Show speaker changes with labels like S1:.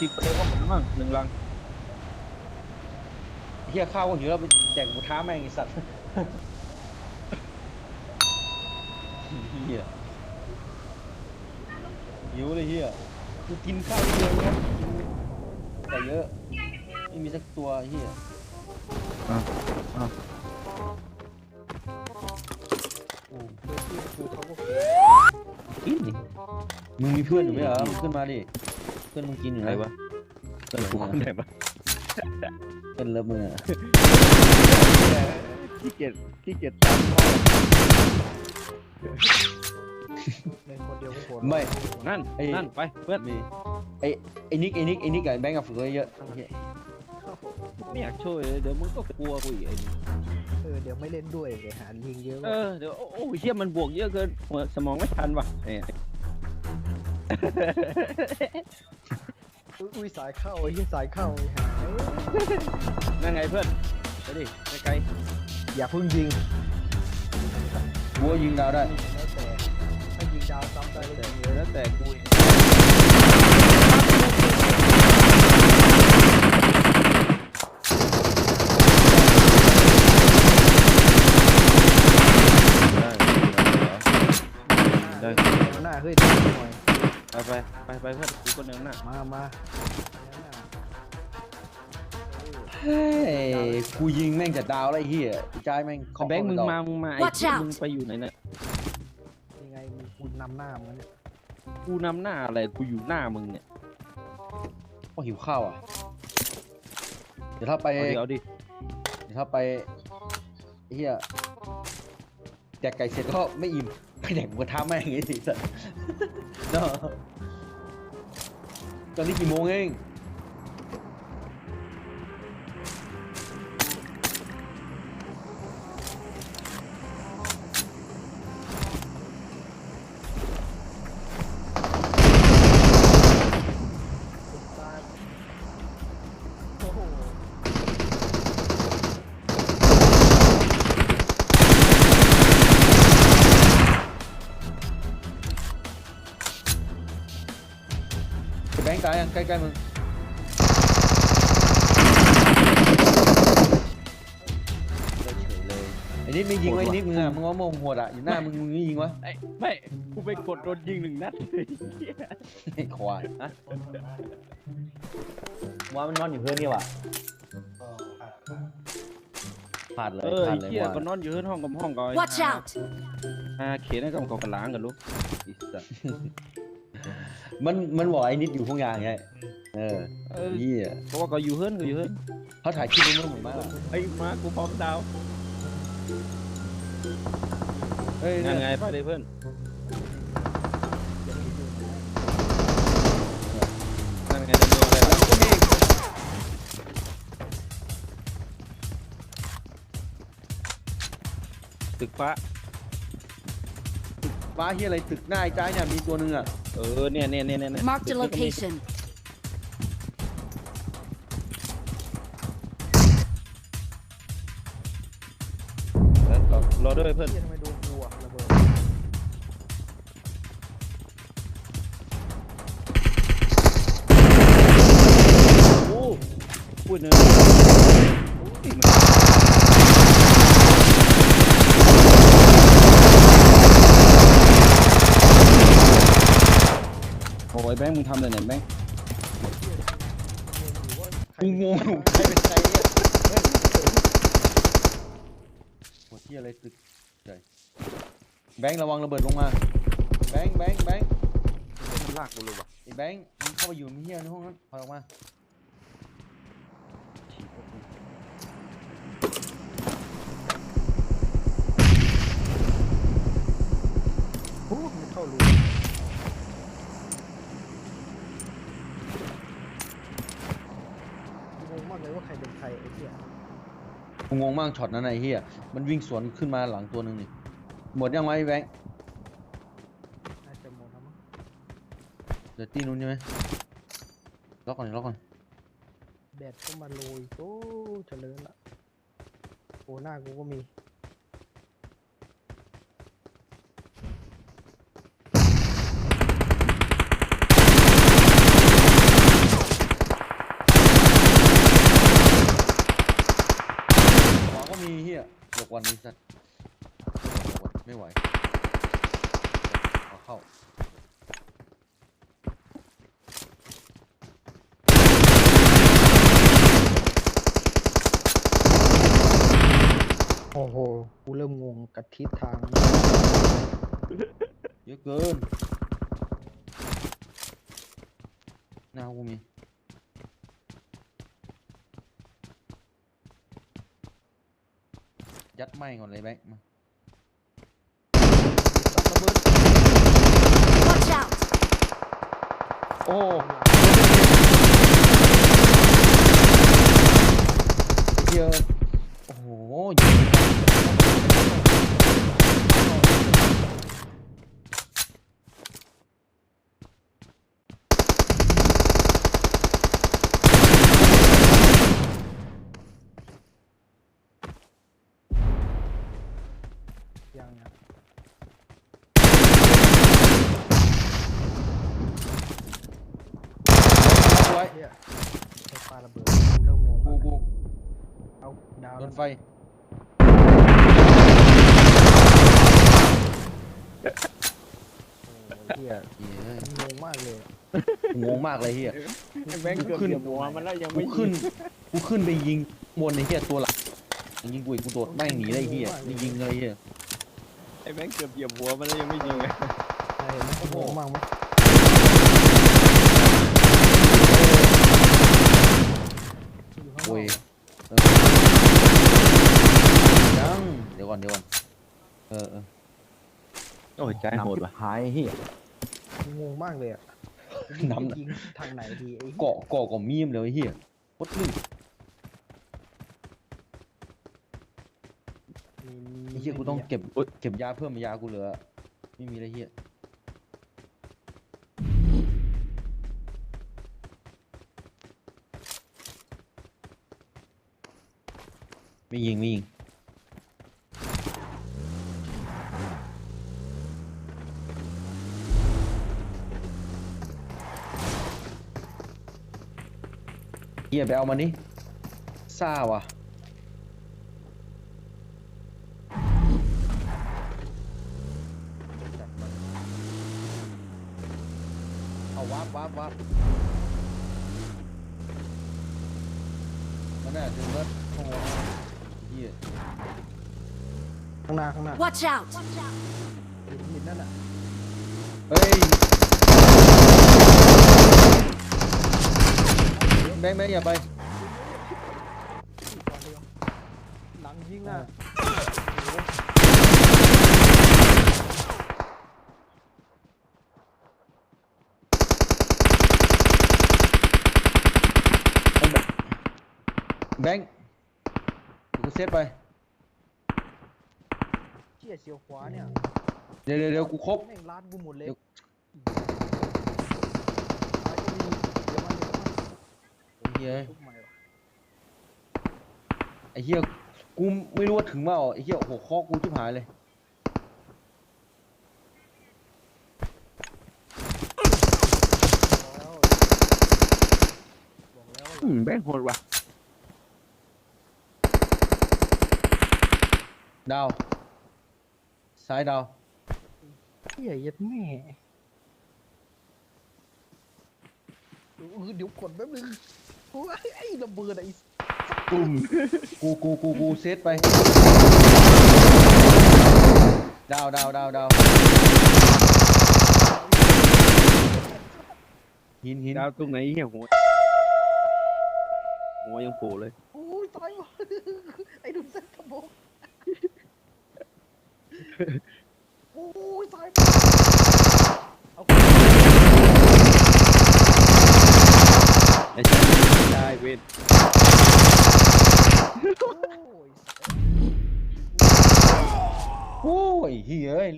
S1: สิบเดียวก็หมดมั้งหนึ่งลังเฮียข้าวก็หิวแล้วไปแจกหมูท้าแม่งไอสัตว์เฮียหิวเลยเฮียกูกินข้าวเยอะนะแต่เยอะไม่มีสักตัวเฮีย
S2: อะอะ
S1: โอ้
S3: เพื่อนที่กูเขาก็
S1: กินดิมึงมีเพื่อนอยู่ไหมเหรอมึงขึ้นมาดิเพื่อนมึงกินอยู่
S2: อะไร
S1: นะ
S2: วะ
S1: เพื่อน
S2: กู
S1: มึง
S2: คนไหน
S1: อะ
S2: วะ
S1: เพื่อนเลิฟมึงอะ
S2: ขี้เกียจขี้เกียจตามพ่อ
S3: เล่นคนเดียวก็โหด
S1: ไม่
S2: นั่น
S1: ไอ้
S2: นั่นไปเพื่อน
S1: มีไอ้ไอ้นิกไอ้นิกไอ้นิกกับไอ้แบงค์กับฝึกไว้เยอะเหี้ย
S2: ไม่อยากช่วยเลยเดี๋ยวมึงก็กลัวกูอีกไอ้นี่
S3: เออเดี๋ยวไม่เล่นด้วยเลยหารยิงเยอะ
S2: เออเดี๋ยวโอ้โอ้เฮียมันบวกเยอะเกินหัวสมองไม่ทันว่ะเนี่ย
S3: อุ้ยอุ้ยสายเข้าไอ้ที่สายเข้าไอ้หา
S2: นั่นไงเพื่อนไปดิไกล
S3: อย่าเพิ่งยิง
S1: บัวยิงดาวได้
S3: แล้วแต่ถ้ายิงดาวซ้ำได้
S2: ๆ
S3: ก็
S2: แต่
S3: ยิง
S2: เดี๋ยวแล้วแต่กูอีกได้ได้
S3: เอาหน้าเฮ้ยตีหน่อย
S2: ไป ไปไปไปเพื่อนกูคนเดียวหน้า
S3: มามา
S1: เฮ้ยกูยิงแม่งจะดาวแล้วไอ้เหี้ยไอ้จ้ายแม่งเคาะ
S2: แบงค์มึง
S1: เข้
S2: มา
S1: ดอก
S2: มึงมาไอ้
S4: Watch
S2: เหี้ย
S4: out
S2: มึงไปอยู่ไหนเนี่ย
S3: ยังไงมีคุณนำหน้ามันเนี่ย
S2: กูนำหน้าอะไร กูอยู่หน้ามึงเนี่ย
S1: ก็หิวข้าวอะ เดี๋ยวถ้าไป
S2: เอาดิ เอาดิ
S1: เดี๋ยวถ้าไปไอ้เหี้ยแจกไก่เสร็จก็ไม่อิ่มไปแดกหมูกระทะแม่งไอ้สิสัสเนาะ ตอนนี้กี่โมงเอง งค์ตายยังใกล้ๆมึงได้เฉยเลยไอ้นิดไม่ยิงไว้ไอ้นิดมึงอะมึงว่าโมงโหดอะอยู่หน้ามึงมึงไม่ยิงวะ
S2: ไอ้ไม่กูไปกดโดนยิงหนึ่งนัดเลยเหี้ย
S1: ไอ้ควายฮะว่ามันนอนอยู่เพื่อนนี่ว่ะพลาดเลย
S2: เออ
S1: พลา
S2: ไอ้
S1: ดเลย
S2: เหี้ย
S1: ว่า
S2: ก็นอนอยู่ห้องกับห้องก่อน
S4: Watch out!
S2: อ่าเขียนให้กับกองกระล้างกันลูกอีสัส
S1: มันมันบอกไอ้นิดอยู่พวกยางไงเออ
S2: เออ
S1: เหี้ย
S2: เพราะว่าก็อยู่เฮิร์นก็อยู่เฮิร์น
S1: เขาถ่ายคลิปไว้เมื่อเหมือนมากอะ
S2: ไอ้มากูพร้อมดาว
S1: เฮ้ย
S2: นั่
S1: นั่
S2: น
S1: น
S2: ไง
S1: ไง
S2: ไปเลยเพื่อนนั่นไงจะโดนอะไรแล้วตึกฟ้า
S1: ฟ้าเฮียอะไรตึกหน้าไอ้จ้ายเนี่ยมีตัวหนึงอะ
S2: เออเนี่ยเนี่ยเนี่ยเนี่ย
S4: Marked a
S2: ตึกนี้ก็มี
S4: location.
S2: แล้วรอรอด้วยเพื่อน
S3: เหี้ยทำไมโดนกูอะระเบิด
S2: โอ้พูดเนื้อโอ้ย แบงค์มึงทำอะไรเนี่ยแบงค์
S1: กูงงอยู่ใครเป็นใครเนี่ยเฮ้ยโหเฮียอะไรตึกใหญ่แบงค์ระวังระเบิดลงมา แบงค์แบงค์แบงค์
S2: มันลากกูเลยว่ะ
S1: ไอ้แบงค์มึงเข้าไปอยู่ในเฮียในห้องนั้นถอยออกมา
S3: โอ้มันเข้ารู งงมากเลยว่าใครเป็นใครไอ้เหี้ย
S1: กูงงมากช็อตนั้นไอ้เฮียมันวิ่งสวนขึ้นมาหลังตัวหนึงนี่หมดยังไงแบงค์
S3: น่าจะหมดแล้วมั้ง
S1: เดี๋ยวตีนู้นใช่ไหมล็อกก่อนล็อกก่อน
S3: แดดก็มาโรยโอ้เจริญละโอ้หน้ากูก็มี
S1: วันนี้สัตว์ ไม่ไหวเอาเข้า
S3: โอ้โห กูเริ่มงงกับทิศทาง
S1: เยอะเกินหน้ากูมี ยัดไม่ก่อนเลยแบงค์มา
S3: สัตว์ระเบิด
S4: Watch out!
S1: โอ้ เหี้ยโอ้โหยิง
S3: ยังนะ
S1: ไว้
S3: เฮี ยไฟฟ้าระเบิดกูเริ่มงง
S1: กูกู
S3: เอาดาว
S1: โด
S3: แล้ว
S1: นไฟ
S3: โอ้โหเฮีย
S1: เหี้ย
S3: งงมากเลย
S1: กูงงมากเลยเฮีย
S2: ไอ้แบงค์เกือบ
S1: ขึ้น
S2: เหยียบหัวมันแล้วยัง
S1: กู
S2: ไม่
S1: ขึ้น
S2: ยิง
S1: กูขึ้นไปยิงบนไอ้เฮียตัวหลักยิงกูอีกกูโดดแม่งหนีเลยไอ้เฮียนี่ยิงเลยเฮีย
S2: ไอ้แบงค์เกือบเหยียบหัวมันแล้วยังไม่ยิงอะ
S3: ใครเห็นไหม
S1: โอ้โห
S3: งงมากไหมอยู่ ข้างนอก
S1: โอ้ย
S3: เหรอ
S1: เออยังเดี๋ยวก่อนเดี๋ยวก่อนเออเออ
S2: โอ้ยใจโหดว่ะ
S1: หายเฮีย
S3: กูงงมากเลยอะ
S1: น้ำ
S3: ยิงทางไหนดีไอ้เหี้ย
S1: เกาะเกาะกับมีมเลยไอ้เฮียโคตรลื่น
S3: มี
S1: ไอ้เฮียกูต้องเก็บเก็บยาเพิ่มยากูเหลือไม่มีเลยเฮีย ไม่ยิงไม่ยิงเฮียไปเอามันนี่ซ่าว่ะจัดมันเอาวับวับวับมันน่าถึงรถโอ้โห เฮีย
S3: ข้างหน้าข้างหน้า
S4: Watch out!
S3: หินหินนั่นอะ
S1: เฮ้ยแบงค์แบงค์อย่าไป
S3: ก่อนเดียวหลังยิงอะ
S1: แบงค์ เดี๋ยวกูเซตไป
S3: เชี่ยเสียวขวาเนี่ย
S1: เดี๋ยวเดี๋ยวเดี๋ยวกูครบ
S3: แม่งลาดกูหมดเลย
S1: เดี๋ยว
S3: ตายก็มีเดี๋ยวมันเดี๋ยวมัน
S1: ไอ้เฮีย
S3: ทุบใหม่วะ
S1: ไอ้เฮียกูไม่รู้ว่าถึงเปล่าไอ้เฮียหัวข้อกูชิบหายเลย
S3: แล้วบอกแล้ว
S2: อืมแบงค์โหดว่ะ
S1: ดาว ซ้ายดาว
S3: เฮียยัดแม่เดี๋ยวเออเดี๋ยวกดแป๊บนึงโอ้ยไอ้ระเบิดไอ้
S2: ปุ้ม
S1: กูกูกูกูเซตไป ดาวดาวดาวดาวหินหิน
S2: ดาวตรงไหนเหี้ยหัวหัวยังโผล่เลย
S3: โอ้ยตายว่ะไอ้ดุมเส้นกระบอก โอ้ยตายเอา
S2: ไอ้ชายเว้น
S3: โอ้ย
S1: โอ้ยเฮ้ย